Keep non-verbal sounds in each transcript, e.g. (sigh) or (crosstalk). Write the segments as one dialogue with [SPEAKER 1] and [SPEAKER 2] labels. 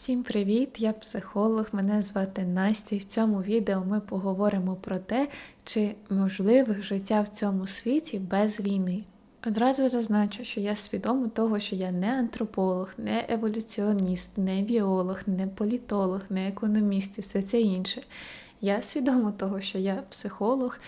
[SPEAKER 1] Всім привіт! Я психолог, мене звати Настя. І в цьому відео ми поговоримо про те, чи можливе життя в цьому світі без війни. Одразу зазначу, що я свідома того, що я не антрополог, не еволюціоніст, не біолог, не політолог, не економіст і все це інше. Я свідома того, що я психолог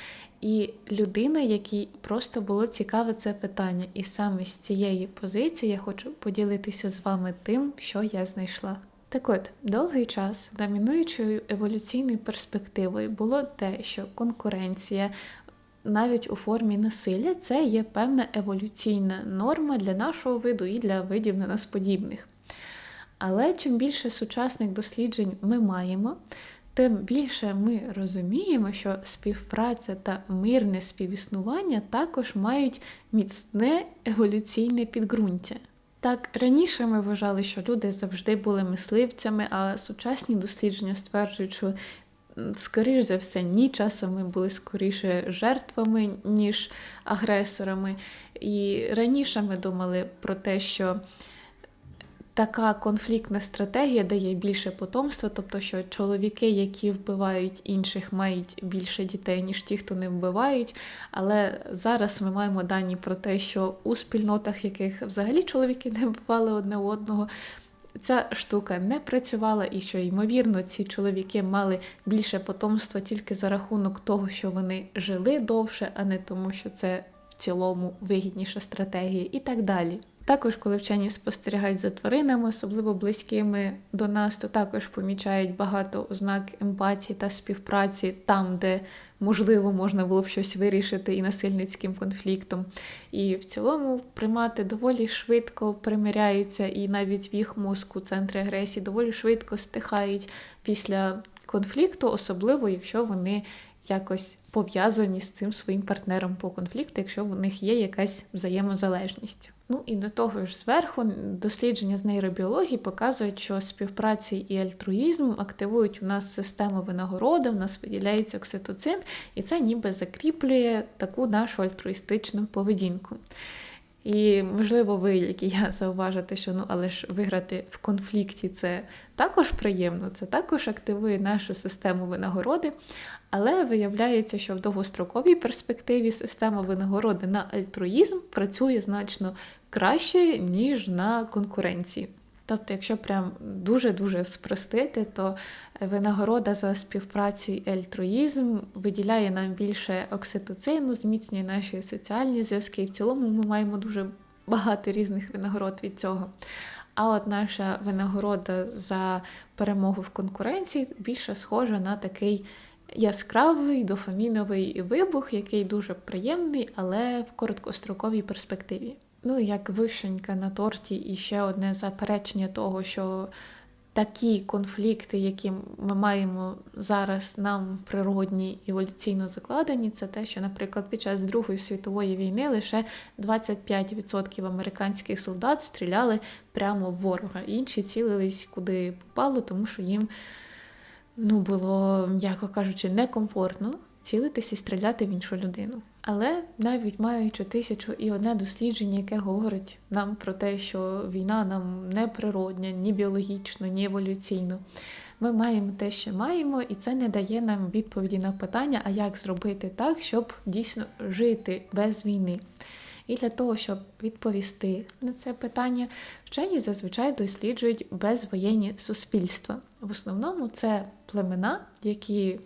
[SPEAKER 1] і людина, якій просто було цікаве це питання. І саме з цієї позиції я хочу поділитися з вами тим, що я знайшла. Так от, довгий час домінуючою еволюційною перспективою було те, що конкуренція навіть у формі насилля це є певна еволюційна норма для нашого виду і для видів на нас подібних. Але чим більше сучасних досліджень ми маємо, тим більше ми розуміємо, що співпраця та мирне співіснування також мають міцне еволюційне підґрунтя. Так, раніше ми вважали, що люди завжди були мисливцями, а сучасні дослідження стверджують, що скоріш за все, ні, часом ми були скоріше жертвами, ніж агресорами. І раніше ми думали про те, що така конфліктна стратегія дає більше потомства, тобто, що чоловіки, які вбивають інших, мають більше дітей, ніж ті, хто не вбивають. Але зараз ми маємо дані про те, що у спільнотах, яких взагалі чоловіки не вбивали одне одного. Ця штука не працювала, і що, ймовірно, ці чоловіки мали більше потомства тільки за рахунок того, що вони жили довше, а не тому, що це в цілому вигідніша стратегія, і так далі. Також, коли вчені спостерігають за тваринами, особливо близькими до нас, то також помічають багато ознак емпатії та співпраці там, де можливо можна було б щось вирішити і насильницьким конфліктом. І в цілому примати доволі швидко примиряються, і навіть в їх мозку центри агресії доволі швидко стихають після конфлікту, особливо якщо вони якось пов'язані з цим своїм партнером по конфлікту, якщо в них є якась взаємозалежність. Ну і до того ж, зверху дослідження з нейробіології показують, що співпраці і альтруїзм активують у нас систему винагороди, в нас виділяється окситоцин, і це ніби закріплює таку нашу альтруїстичну поведінку. І, можливо, ви, як і я, зауважите, що ну, але ж виграти в конфлікті це також приємно, це також активує нашу систему винагороди. Але виявляється, що в довгостроковій перспективі система винагороди на альтруїзм працює значно краще, ніж на конкуренції. Тобто, якщо прям дуже-дуже спростити, то винагорода за співпрацю і альтруїзм виділяє нам більше окситоцину, зміцнює наші соціальні зв'язки. І в цілому ми маємо дуже багато різних винагород від цього. А от наша винагорода за перемогу в конкуренції більше схожа на такий яскравий дофаміновий вибух, який дуже приємний, але в короткостроковій перспективі. Ну, як вишенька на торті, і ще одне заперечення того, що такі конфлікти, які ми маємо зараз, нам природні еволюційно закладені, це те, що, наприклад, під час Другої світової війни лише 25% американських солдат стріляли прямо в ворога. Інші цілились куди попало, тому що їм ну, було, м'яко кажучи, некомфортно цілитись і стріляти в іншу людину. Але навіть маючи тисячу і одне дослідження, яке говорить нам про те, що війна нам не природня, ні біологічно, ні еволюційно, ми маємо те, що маємо, і це не дає нам відповіді на питання, а як зробити так, щоб дійсно жити без війни. І для того, щоб відповісти на це питання, вчені зазвичай досліджують безвоєнні суспільства. В основному це племена, які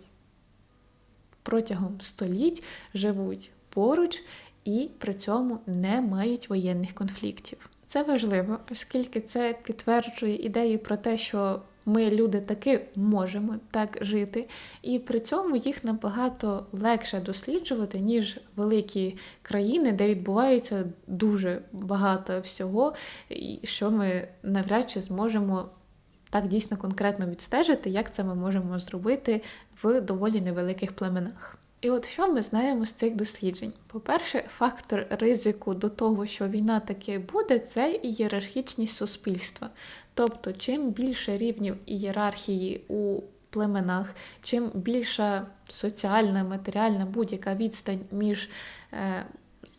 [SPEAKER 1] протягом століть живуть поруч і при цьому не мають воєнних конфліктів. Це важливо, оскільки це підтверджує ідею про те, що ми, люди, таки можемо так жити, і при цьому їх набагато легше досліджувати, ніж великі країни, де відбувається дуже багато всього, що ми навряд чи зможемо так дійсно конкретно відстежити, як це ми можемо зробити в доволі невеликих племенах. І от що ми знаємо з цих досліджень? По-перше, фактор ризику до того, що війна таки буде, це ієрархічність суспільства. Тобто, чим більше рівнів ієрархії у племенах, чим більша соціальна, матеріальна будь-яка відстань між е,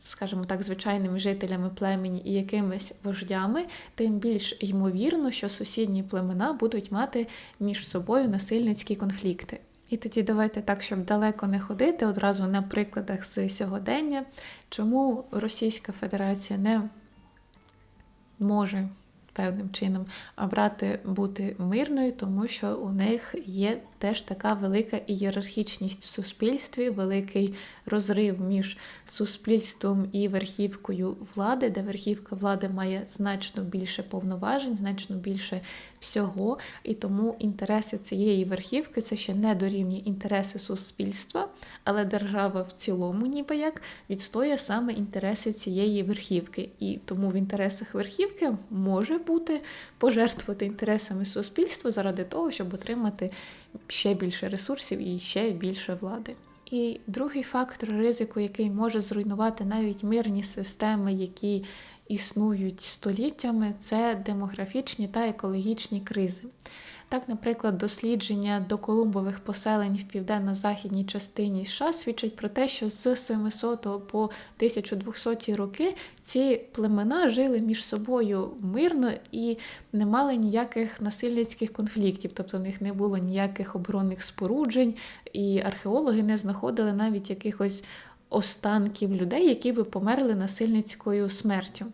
[SPEAKER 1] скажімо так, звичайними жителями племені і якимись вождями, тим більш ймовірно, що сусідні племена будуть мати між собою насильницькі конфлікти. І тоді давайте так, щоб далеко не ходити, одразу на прикладах з сьогодення, чому Російська Федерація не може певним чином обрати бути мирною, тому що у них є теж така велика ієрархічність в суспільстві, великий розрив між суспільством і верхівкою влади, де верхівка влади має значно більше повноважень, значно більше всього. І тому інтереси цієї верхівки це ще не дорівнює інтереси суспільства, але держава в цілому, ніби як, відстоює саме інтереси цієї верхівки. І тому в інтересах верхівки може бути пожертвувати інтересами суспільства заради того, щоб отримати ще більше ресурсів і ще більше влади. І другий фактор ризику, який може зруйнувати навіть мирні системи, які існують століттями, це демографічні та екологічні кризи. Так, наприклад, дослідження доколумбових поселень в південно-західній частині США свідчить про те, що з 700 по 1200 роки ці племена жили між собою мирно і не мали ніяких насильницьких конфліктів, тобто в них не було ніяких оборонних споруджень, і археологи не знаходили навіть якихось останків людей, які би померли насильницькою смертю.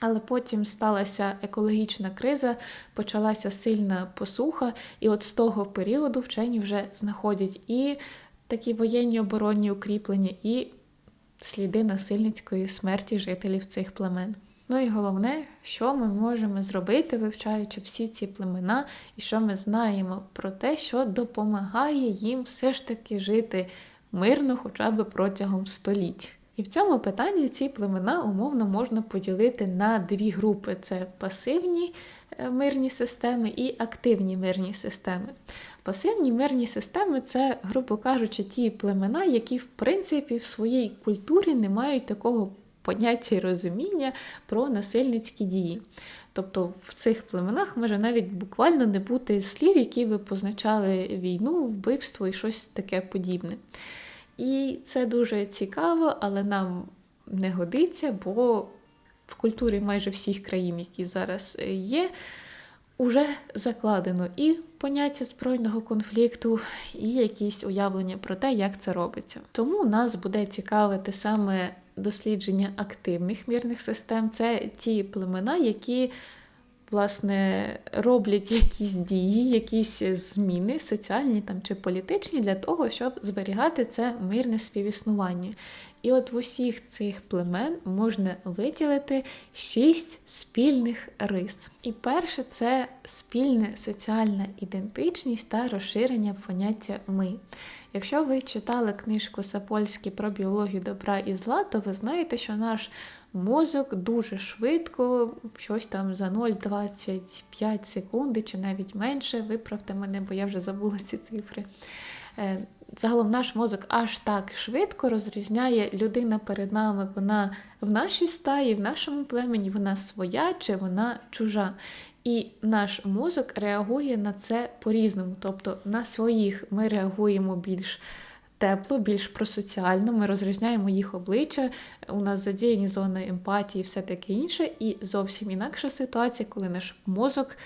[SPEAKER 1] Але потім сталася екологічна криза, почалася сильна посуха, і от з того періоду вчені вже знаходять і такі воєнні оборонні укріплення, і сліди насильницької смерті жителів цих племен. Ну і головне, що ми можемо зробити, вивчаючи всі ці племена, і що ми знаємо про те, що допомагає їм все ж таки жити мирно, хоча б протягом століть. І в цьому питанні ці племена умовно можна поділити на дві групи: це пасивні е, мирні системи і активні мирні системи. Пасивні мирні системи це, грубо кажучи, ті племена, які, в принципі, в своїй культурі не мають такого поняття і розуміння про насильницькі дії. Тобто в цих племенах може навіть буквально не бути слів, які би позначали війну, вбивство і щось таке подібне. І це дуже цікаво, але нам не годиться, бо в культурі майже всіх країн, які зараз е, є, уже закладено і поняття збройного конфлікту, і якісь уявлення про те, як це робиться. Тому нас буде цікавити саме дослідження активних мірних систем. Це ті племена, які власне, роблять якісь дії, якісь зміни, соціальні там чи політичні, для того, щоб зберігати це мирне співіснування. І от в усіх цих племен можна виділити шість спільних рис. І перше це спільна соціальна ідентичність та розширення поняття ми. Якщо ви читали книжку Сапольський про біологію добра і зла, то ви знаєте, що наш мозок дуже швидко, щось там за 0,25 секунди чи навіть менше. Виправте мене, бо я вже забула ці цифри. Е, загалом наш мозок аж так швидко розрізняє людина перед нами, вона в нашій стаї, в нашому племені, вона своя чи вона чужа. І наш мозок реагує на це по-різному. Тобто на своїх ми реагуємо більш тепло, більш просоціально, ми розрізняємо їх обличчя, у нас задіяні зони емпатії, все таке інше, і зовсім інакша ситуація, коли наш мозок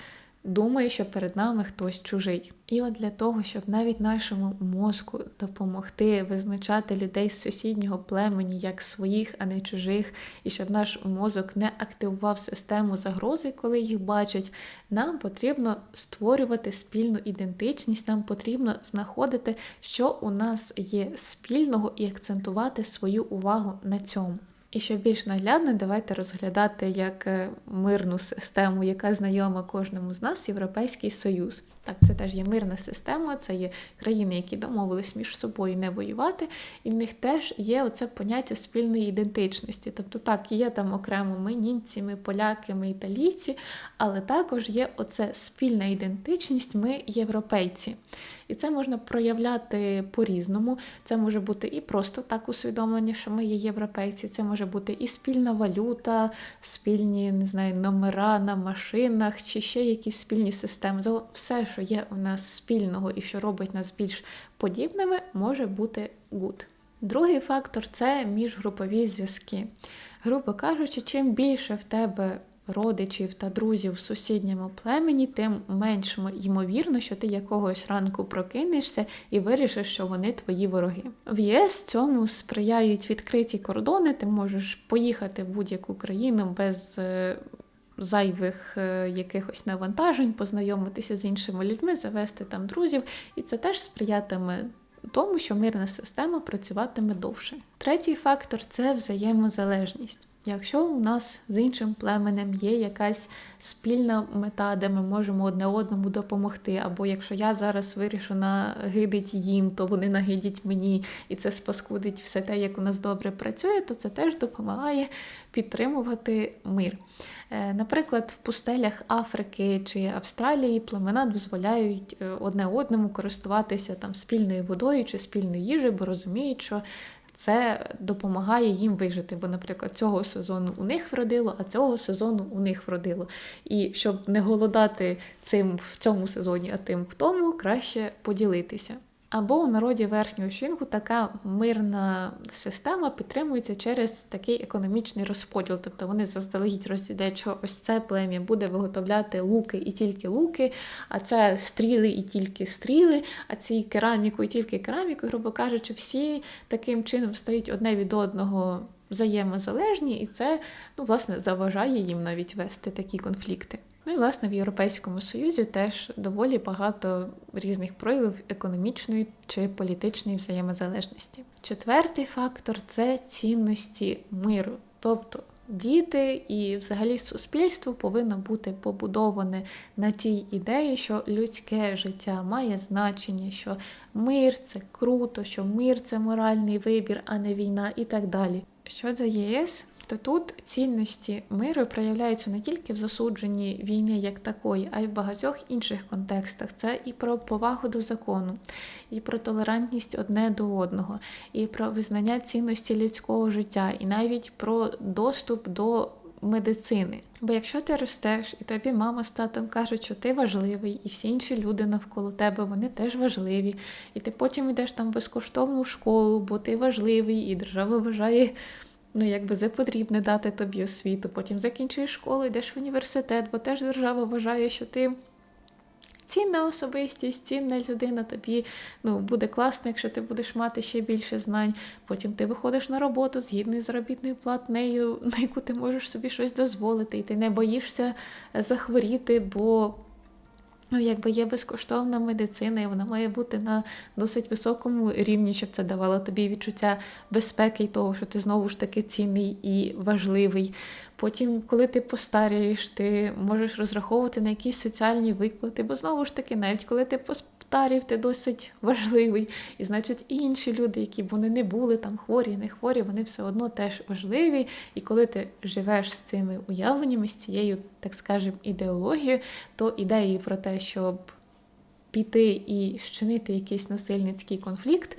[SPEAKER 1] думає, що перед нами хтось чужий. І от для того, щоб навіть нашому мозку допомогти визначати людей з сусіднього племені як своїх, а не чужих, і щоб наш мозок не активував систему загрози, коли їх бачать, нам потрібно створювати спільну ідентичність, нам потрібно знаходити, що у нас є спільного, і акцентувати свою увагу на цьому. І ще більш наглядно, давайте розглядати як е, мирну систему, яка знайома кожному з нас, Європейський Союз. Так, це теж є мирна система, це є країни, які домовились між собою не воювати, і в них теж є оце поняття спільної ідентичності. Тобто, так, є там окремо ми німці, ми поляки, ми італійці, але також є оце спільна ідентичність, ми європейці. І це можна проявляти по-різному. Це може бути і просто так усвідомлення, що ми є європейці. Це може бути і спільна валюта, спільні не знаю, номера на машинах, чи ще якісь спільні системи. Все, що є у нас спільного і що робить нас більш подібними, може бути good. Другий фактор це міжгрупові зв'язки. Грубо кажучи, чим більше в тебе родичів та друзів в сусідньому племені, тим менш ймовірно, що ти якогось ранку прокинешся і вирішиш, що вони твої вороги. В ЄС цьому сприяють відкриті кордони. Ти можеш поїхати в будь-яку країну без. Зайвих е, якихось навантажень, познайомитися з іншими людьми, завести там друзів, і це теж сприятиме тому, що мирна система працюватиме довше. Третій фактор це взаємозалежність. Якщо у нас з іншим племенем є якась спільна мета, де ми можемо одне одному допомогти, або якщо я зараз вирішу нагидить їм, то вони нагидять мені, і це спаскудить все те, як у нас добре працює, то це теж допомагає підтримувати мир. Е, Наприклад, в пустелях Африки чи Австралії племена дозволяють е, одне одному користуватися там спільною водою чи спільною їжею, бо розуміють, що це допомагає їм вижити. Бо, наприклад, цього сезону у них вродило, а цього сезону у них вродило. І щоб не голодати цим в цьому сезоні, а тим в тому, краще поділитися. Або у народі верхнього Шінгу така мирна система підтримується через такий економічний розподіл. Тобто вони заздалегідь розділяють, що ось це плем'я буде виготовляти луки і тільки луки, а це стріли і тільки стріли, а ці кераміку і тільки кераміку, грубо кажучи, всі таким чином стають одне від одного взаємозалежні, і це ну, власне заважає їм навіть вести такі конфлікти. Ну і власне в Європейському Союзі теж доволі багато різних проявів економічної чи політичної взаємозалежності. Четвертий фактор це цінності миру, тобто. Діти і взагалі суспільство повинно бути побудоване на тій ідеї, що людське життя має значення, що мир це круто, що мир це моральний вибір, а не війна, і так далі. Щодо ЄС, то тут цінності миру проявляються не тільки в засудженні війни як такої, а й в багатьох інших контекстах. Це і про повагу до закону, і про толерантність одне до одного, і про визнання цінності людського життя, і навіть про доступ до. Медицини, бо якщо ти ростеш, і тобі мама з татом кажуть, що ти важливий, і всі інші люди навколо тебе вони теж важливі, і ти потім йдеш там безкоштовну школу, бо ти важливий, і держава вважає ну якби за потрібне дати тобі освіту. Потім закінчуєш школу, йдеш в університет, бо теж держава вважає, що ти. Цінна особистість, цінна людина, тобі ну, буде класно, якщо ти будеш мати ще більше знань. Потім ти виходиш на роботу з гідною заробітною платнею, на яку ти можеш собі щось дозволити, і ти не боїшся захворіти, бо Ну, якби є безкоштовна медицина, і вона має бути на досить високому рівні, щоб це давало тобі відчуття безпеки і того, що ти знову ж таки цінний і важливий. Потім, коли ти постарієш, ти можеш розраховувати на якісь соціальні виплати, бо знову ж таки, навіть коли ти постарів, ти досить важливий. І значить, інші люди, які б вони не були там хворі, не хворі, вони все одно теж важливі. І коли ти живеш з цими уявленнями, з цією, так скажемо, ідеологією, то ідеї про те, щоб піти і щинити якийсь насильницький конфлікт,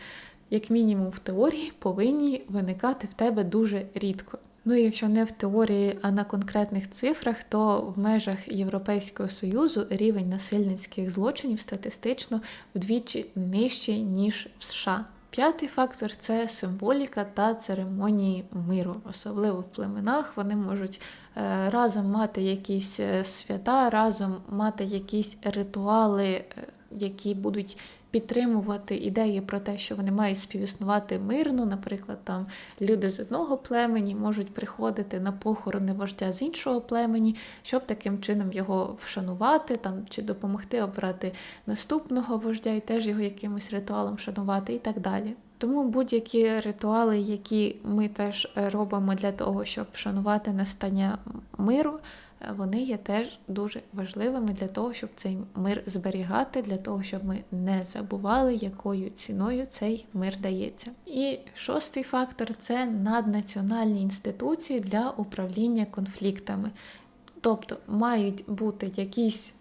[SPEAKER 1] як мінімум в теорії, повинні виникати в тебе дуже рідко. Ну якщо не в теорії, а на конкретних цифрах, то в межах Європейського союзу рівень насильницьких злочинів статистично вдвічі нижчий ніж в США. П'ятий фактор це символіка та церемонії миру, особливо в племенах. Вони можуть е, разом мати якісь е, свята, разом мати якісь ритуали, е, які будуть підтримувати ідеї про те, що вони мають співіснувати мирно. Наприклад, там люди з одного племені можуть приходити на похорони вождя з іншого племені, щоб таким чином його вшанувати там чи допомогти обрати наступного вождя і теж його якимось ритуалом вшанувати і так далі. Тому будь-які ритуали, які ми теж робимо для того, щоб вшанувати настання миру, вони є теж дуже важливими для того, щоб цей мир зберігати, для того, щоб ми не забували, якою ціною цей мир дається. І шостий фактор це наднаціональні інституції для управління конфліктами. Тобто мають бути якісь,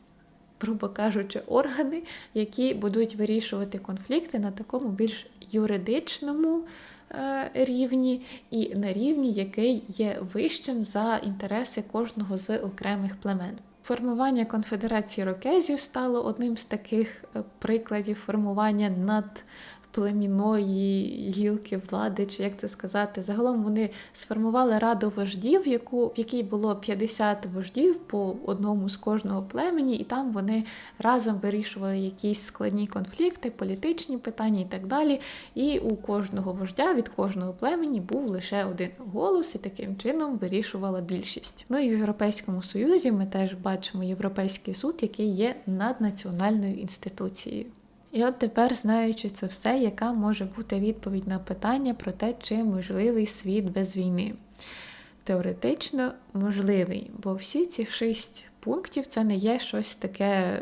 [SPEAKER 1] грубо кажучи, органи, які будуть вирішувати конфлікти на такому більш юридичному. Е, рівні і на рівні, який є вищим за інтереси кожного з окремих племен. Формування конфедерації рокезів стало одним з таких е, прикладів формування над племінної гілки влади, чи як це сказати. Загалом вони сформували раду вождів, яку, в якій було 50 вождів по одному з кожного племені, і там вони разом вирішували якісь складні конфлікти, політичні питання і так далі. І у кожного вождя від кожного племені був лише один голос, і таким чином вирішувала більшість. Ну і в Європейському Союзі ми теж бачимо Європейський суд, який є наднаціональною інституцією. І от тепер, знаючи це все, яка може бути відповідь на питання про те, чи можливий світ без війни? Теоретично можливий, бо всі ці шість пунктів це не є щось таке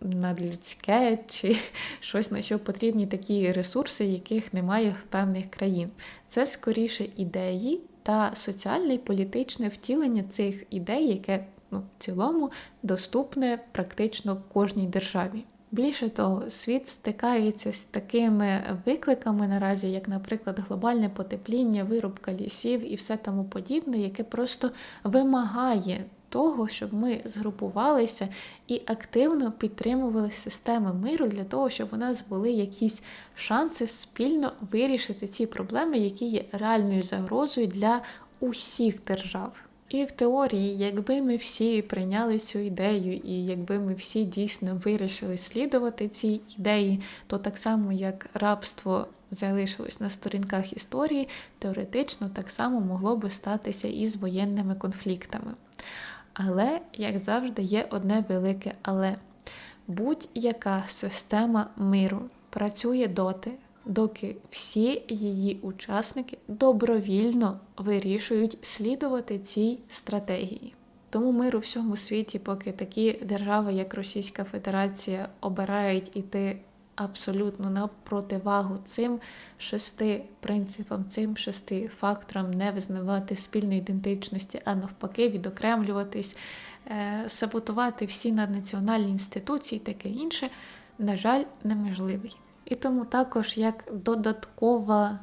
[SPEAKER 1] надлюдське чи (laughs) щось, на що потрібні такі ресурси, яких немає в певних країн. Це скоріше ідеї та соціальне і політичне втілення цих ідей, яке ну, в цілому доступне практично кожній державі. Більше того, світ стикається з такими викликами наразі, як, наприклад, глобальне потепління, вирубка лісів і все тому подібне, яке просто вимагає того, щоб ми згрупувалися і активно підтримували системи миру для того, щоб у нас були якісь шанси спільно вирішити ці проблеми, які є реальною загрозою для усіх держав. І в теорії, якби ми всі прийняли цю ідею, і якби ми всі дійсно вирішили слідувати цій ідеї, то так само як рабство залишилось на сторінках історії, теоретично так само могло би статися і з воєнними конфліктами. Але, як завжди, є одне велике але будь-яка система миру працює доти, доки всі її учасники добровільно вирішують слідувати цій стратегії. Тому мир у всьому світі, поки такі держави, як Російська Федерація, обирають іти абсолютно на противагу цим шести принципам, цим шести факторам, не визнавати спільної ідентичності, а навпаки, відокремлюватись, е, саботувати всі наднаціональні інституції, таке інше, на жаль, неможливий. І тому також як додаткова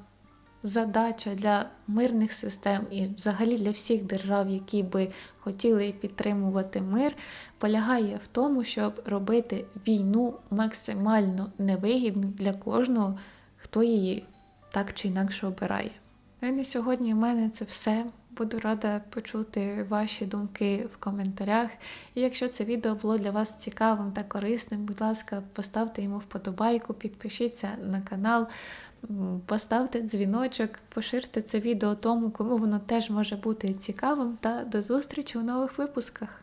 [SPEAKER 1] задача для мирних систем і взагалі для всіх держав, які би хотіли підтримувати мир, полягає в тому, щоб робити війну максимально невигідну для кожного, хто її так чи інакше обирає. Ну і на сьогодні в мене це все. Буду рада почути ваші думки в коментарях. І якщо це відео було для вас цікавим та корисним, будь ласка, поставте йому вподобайку, підпишіться на канал, поставте дзвіночок, поширте це відео тому, кому воно теж може бути цікавим. Та до зустрічі у нових випусках.